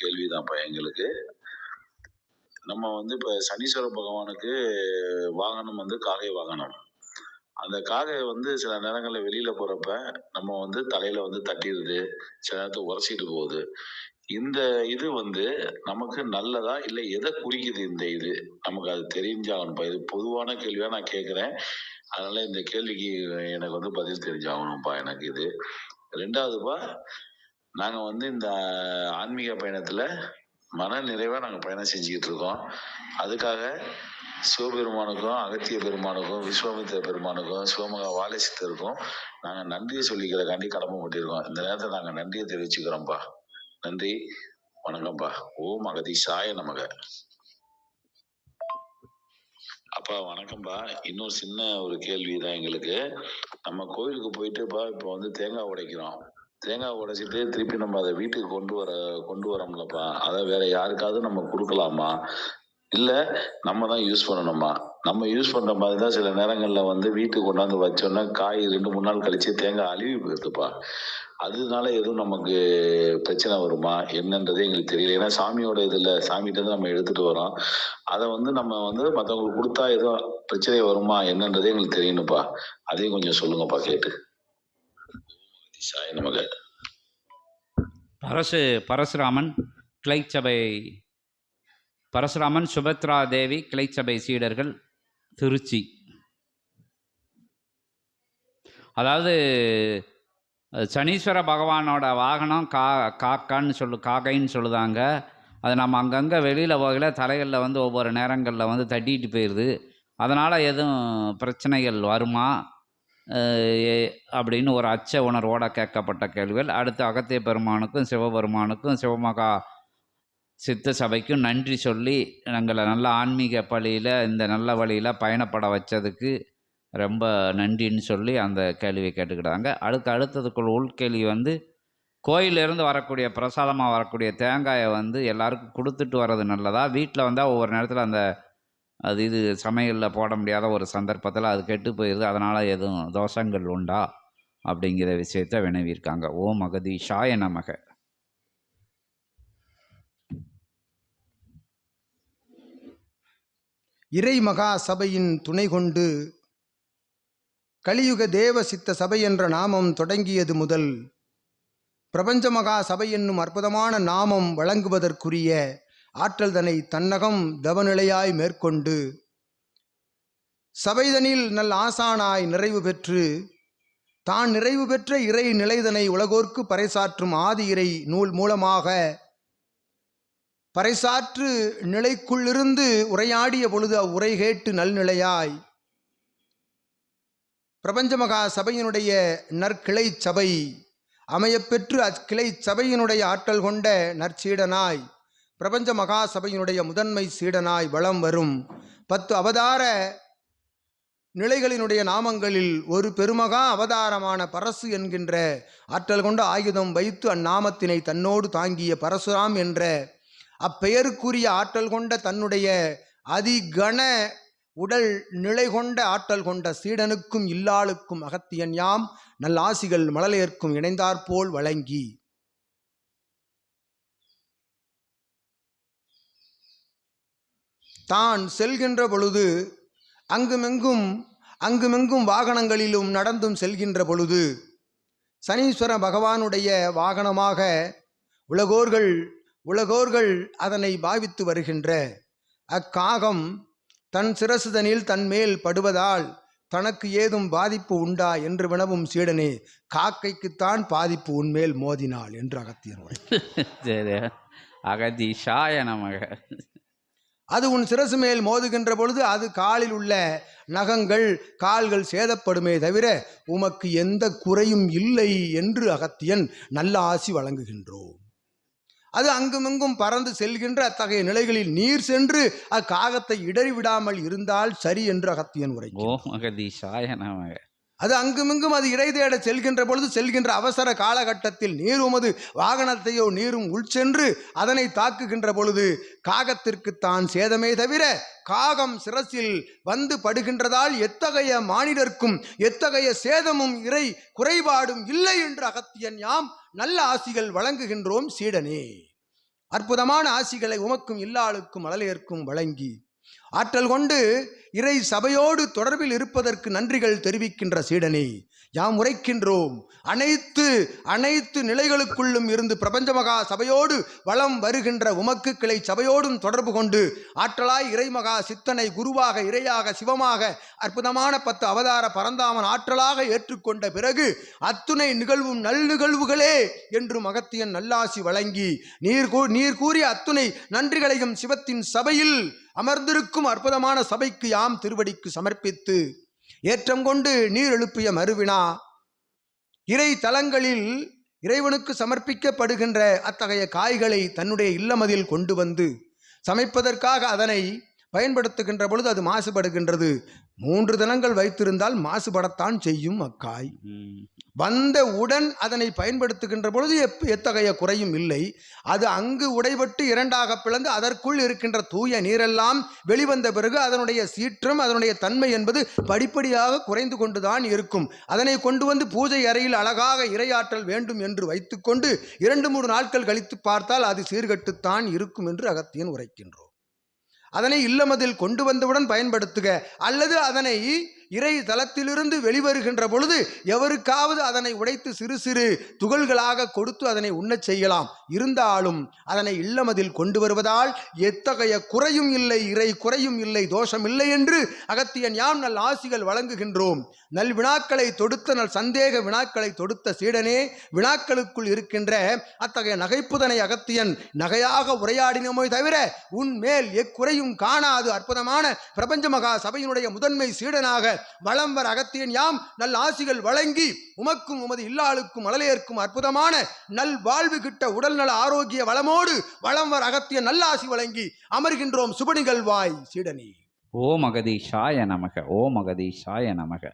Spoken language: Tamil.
கேள்விதான்ப்பா எங்களுக்கு. நம்ம வந்து இப்ப சனீஸ்வர பகவானுக்கு வாகனம் வந்து காகை வாகனம். அந்த காகை வந்து சில நேரங்களில் வெளியில போறப்ப நம்ம வந்து தலையில வந்து தட்டிடுது சில நேரத்தை உரசிட்டு போகுது. இந்த இது வந்து நமக்கு நல்லதா இல்லை எதை குறிக்குது இந்த இது? நமக்கு அது தெரிஞ்சாகணும்ப்பா இது பொதுவான கேள்வியா நான் கேட்குறேன் அதனால இந்த கேள்விக்கு எனக்கு வந்து பதில் தெரிஞ்சாகணும்ப்பா எனக்கு இது. ரெண்டாவதுப்பா நாங்கள் வந்து இந்த ஆன்மீக பயணத்தில் மன நிறைவாக நாங்கள் பயணம் செஞ்சுக்கிட்டு இருக்கோம். அதுக்காக சிவபெருமானுக்கும் அகத்திய பெருமானுக்கும் விஸ்வாமித்திர பெருமானுக்கும் சிவமகா வாலேசித்தருக்கும் நாங்கள் நன்றியை சொல்லிக்கிறக்காண்டி கடமைப்பட்டிருக்கோம் இந்த நேரத்தை நாங்கள் நன்றியை தெரிவிச்சுக்கிறோம்ப்பா நன்றி. வணக்கம்ப்பா ஓம் சாய நமக. அப்பா வணக்கம்ப்பா இன்னொரு சின்ன ஒரு கேள்வி தான் எங்களுக்கு. நம்ம கோயிலுக்கு போயிட்டுப்பா இப்போ வந்து தேங்காய் உடைக்கிறோம். தேங்காய் உடைச்சிட்டு திருப்பி நம்ம அதை வீட்டுக்கு கொண்டு வர கொண்டு வரோம்லப்பா. அதை வேற யாருக்காவது நம்ம கொடுக்கலாமா? இல்ல நம்ம தான் யூஸ் பண்ணணுமா? நம்ம யூஸ் பண்ற மாதிரி தான் சில நேரங்கள்ல வந்து வீட்டுக்கு கொண்டாந்து வச்சோன்னா காய் ரெண்டு மூணு நாள் கழிச்சு தேங்காய் அழுவி போயிருதுப்பா. அதனால எதுவும் நமக்கு பிரச்சனை வருமா? என்னன்றது எங்களுக்கு தெரியல. ஏன்னா சாமியோட இதுல சாமிகிட்ட நம்ம எடுத்துட்டு வரோம். அதை வந்து நம்ம வந்து மற்றவங்களுக்கு கொடுத்தா எதுவும் பிரச்சனை வருமா? என்னன்றதே எங்களுக்கு தெரியணும்ப்பா. அதையும் கொஞ்சம் சொல்லுங்கப்பா கேட்டு. சாய் நமக பரசு பரசுராமன் கிளைச்சபை பரசுராமன் சுபத்ரா தேவி கிளைச்சபை சீடர்கள் திருச்சி. அதாவது சனீஸ்வர பகவானோட வாகனம் கா காக்கான்னு சொல்லு காக்கைன்னு சொல்லுதாங்க. அது நம்ம அங்கங்கே வெளியில் போகல தலைகளில் வந்து ஒவ்வொரு நேரங்களில் வந்து தட்டிட்டு போயிடுது அதனால் எதுவும் பிரச்சனைகள் வருமா? அப்படின்னு ஒரு அச்ச உணர்வோட கேட்கப்பட்ட கேள்விகள். அடுத்து அகத்திய பெருமானுக்கும் சிவபெருமானுக்கும் சிவமகா சித்த சபைக்கும் நன்றி சொல்லி எங்களை நல்ல ஆன்மீக பழியில் இந்த நல்ல வழியில் பயணப்பட வச்சதுக்கு ரொம்ப நன்றின்னு சொல்லி அந்த கேள்வியை கேட்டுக்கிட்டாங்க. அடுத்து அடுத்ததுக்குள் உள்கேள்வி வந்து கோயிலிருந்து வரக்கூடிய பிரசாதமாக வரக்கூடிய தேங்காயை வந்து எல்லாருக்கும் கொடுத்துட்டு வர்றது நல்லதா? வீட்டில் வந்தால் ஒவ்வொரு நேரத்தில் அந்த அது இது சமையலில் போட முடியாத ஒரு சந்தர்ப்பத்தில் அது கெட்டு போயிடுது அதனால் எதுவும் தோஷங்கள் உண்டா? அப்படிங்கிற விஷயத்த வினவியிருக்காங்க. ஓம் அகதீஷாய நமக. இறை மகா சபையின் துணை கொண்டு கலியுக தேவ சித்த சபை என்ற நாமம் தொடங்கியது முதல் பிரபஞ்ச மகா சபை என்னும் அற்புதமான நாமம் வழங்குவதற்குரிய ஆற்றல் தன்னை தன்னகம் தவநிலையாய் மேற்கொண்டு சபைதனில் நல் ஆசானாய் நிறைவு பெற்று தான் நிறைவு பெற்ற இறை நிலைதனை உலகோர்க்கு பறைசாற்றும் ஆதி இறை நூல் மூலமாக பறைசாற்று நிலைக்குள்ளிருந்து உரையாடிய பொழுது அவ்வுரை கேட்டு நல்நிலையாய். பிரபஞ்சமகா சபையினுடைய நற்கிளை சபை அமையப்பெற்று அக்கிளை சபையினுடைய ஆற்றல் கொண்ட நற்சீடனாய். பிரபஞ்ச மகா சபையினுடைய முதன்மை சீடனாய் வலம் வரும். பத்து அவதார நிலைகளினுடைய நாமங்களில் ஒரு பெருமகா அவதாரமான பரசு என்கின்ற ஆற்றல் கொண்ட ஆயுதம் வைத்து அந்நாமத்தினை தன்னோடு தாங்கிய பரசுராம் என்ற அப்பெயருக்குரிய ஆற்றல் கொண்ட தன்னுடைய அதிகண உடல் நிலை கொண்ட ஆற்றல் கொண்ட சீடனுக்கும் இல்லாளுக்கும் அகத்தியன் யாம் நல்லாசிகள் மழலையர்க்கும் இணைந்தாற்போல் வழங்கி. தான் செல்கின்ற பொழுது அங்குமெங்கும் அங்குமெங்கும் வாகனங்களிலும் நடந்தும் செல்கின்ற பொழுது சனீஸ்வர பகவானுடைய வாகனமாக உலகோர்கள் உலகோர்கள் அதனை பாவித்து வருகின்ற. அக்காகம் தன் சிரசுதனில் தன்மேல் படுவதால் தனக்கு ஏதும் பாதிப்பு உண்டா என்று வினவும் சீடனே காக்கைக்குத்தான் பாதிப்பு உன்மேல் மோதினாள் என்று அகத்தியன் அகதி சாய நமக. அது உன் சிரசு மேல் மோதுகின்ற பொழுது அது காலில் உள்ள நகங்கள் கால்கள் சேதப்படுமே தவிர உமக்கு எந்த குறையும் இல்லை என்று அகத்தியன் நல்ல ஆசி வழங்குகின்றோம். அது அங்குமிங்கும் பறந்து செல்கின்ற அத்தகைய நிலைகளில் நீர் சென்று அக்காகத்தை இடறிவிடாமல் இருந்தால் சரி என்று அகத்தியன் உரை ஓம் அகதீஷாய நமக. அது அங்குமிங்கும் அது இடை தேட செல்கின்ற பொழுது செல்கின்ற அவசர காலகட்டத்தில் நீர் உமது வாகனத்தையோ நீரும் உள்சென்று அதனை தாக்குகின்ற பொழுது காகத்திற்கு தான் சேதமே தவிர காகம் சிரசில் வந்து படுகின்றதால் எத்தகைய மானிடர்க்கும் எத்தகைய சேதமும் இறை குறைபாடும் இல்லை என்று அகத்தியன் யாம் நல்ல ஆசிகள் வழங்குகின்றோம் சீடனே. அற்புதமான ஆசிகளை உமக்கும் இல்லாளுக்கும் மழலையர்க்கும் வழங்கி ஆற்றல் கொண்டு இறை சபையோடு தொடர்பில் இருப்பதற்கு நன்றிகள் தெரிவிக்கின்ற சீடனே. யாம் உரைக்கின்றோம். அனைத்து அனைத்து நிலைகளுக்குள்ளும் இருந்து பிரபஞ்ச மகா சபையோடு வளம் வருகின்ற உமக்கு கிளை சபையோடும் தொடர்பு கொண்டு ஆற்றலாய் இறைமகா சித்தனை குருவாக இறையாக சிவமாக அற்புதமான பத்து அவதார பரந்தாமன் ஆற்றலாக ஏற்றுக்கொண்ட பிறகு அத்துணை நிகழ்வும் நல் நிகழ்வுகளே என்று மகத்தியன் நல்லாசி வழங்கி நீர் கூ- நீர் கூறிய அத்துணை நன்றிகளையும் சிவத்தின் சபையில் அமர்ந்திருக்கும் அற்புதமான சபைக்கு யாம் திருவடிக்கு சமர்ப்பித்து ஏற்றம் கொண்டு நீர் எழுப்பிய மறுவினா இறை தலங்களில் இறைவனுக்கு சமர்ப்பிக்கப்படுகின்ற அத்தகைய காய்களை தன்னுடைய இல்லமதில் கொண்டு வந்து சமைப்பதற்காக அதனை பயன்படுத்துகின்ற பொழுது அது மாசுபடுகின்றது. மூன்று தினங்கள் வைத்திருந்தால் மாசுபடத்தான் செய்யும் அக்காய். வந்த உடன் அதனை பயன்படுத்துகின்ற பொழுது எப் எத்தகைய குறையும் இல்லை. அது அங்கு உடைபட்டு இரண்டாக பிளந்து அதற்குள் இருக்கின்ற தூய நீரெல்லாம் வெளிவந்த பிறகு அதனுடைய சீற்றம் அதனுடைய தன்மை என்பது படிப்படியாக குறைந்து கொண்டுதான் இருக்கும். அதனை கொண்டு வந்து பூஜை அறையில் அழகாக இரையாற்றல் வேண்டும் என்று வைத்துக்கொண்டு இரண்டு மூன்று நாட்கள் கழித்து பார்த்தால் அது சீர்கட்டுத்தான் இருக்கும் என்று அகத்தியன் உரைக்கின்றோம். அதனை இல்லமதில் கொண்டு வந்தவுடன் பயன்படுத்துக. அல்லது அதனை இறை தலத்திலிருந்து வெளிவருகின்ற பொழுது எவருக்காவது அதனை உடைத்து சிறு சிறு துகள்களாக கொடுத்து அதனை உண்ணச் செய்யலாம். இருந்தாலும் அதனை இல்லமதில் கொண்டு வருவதால் எத்தகைய குறையும் இல்லை இறை குறையும் இல்லை தோஷம் இல்லை என்று அகத்தியன் யாம் நல் ஆசிகள் வழங்குகின்றோம். நல் வினாக்களை தொடுத்த நல் சந்தேக வினாக்களை தொடுத்த சீடனே வினாக்களுக்குள் இருக்கின்ற அத்தகைய நகைப்புதனை அகத்தியன் நகையாக உரையாடினோமே தவிர உன் மேல் எக்குறையும் காணாது அற்புதமான பிரபஞ்ச மகா சபையினுடைய முதன்மை சீடனாக வளம் வர அகத்தியன் யாம். நல் ஆசிகள் வழங்கி உமக்கும் உமது இல்லாளுக்கும் மழலையர்க்கும் அற்புதமான நல் வாழ்வு கிட்ட உடல்நல ஆரோக்கிய வளமோடு வளம் வர அகத்திய நல்லாசி வழங்கி அமர்கின்றோம் சுப நிகழ்வாய் சீடனி. ஓ மகதீஷாய நமக ஓ மகதீஷாய நமக.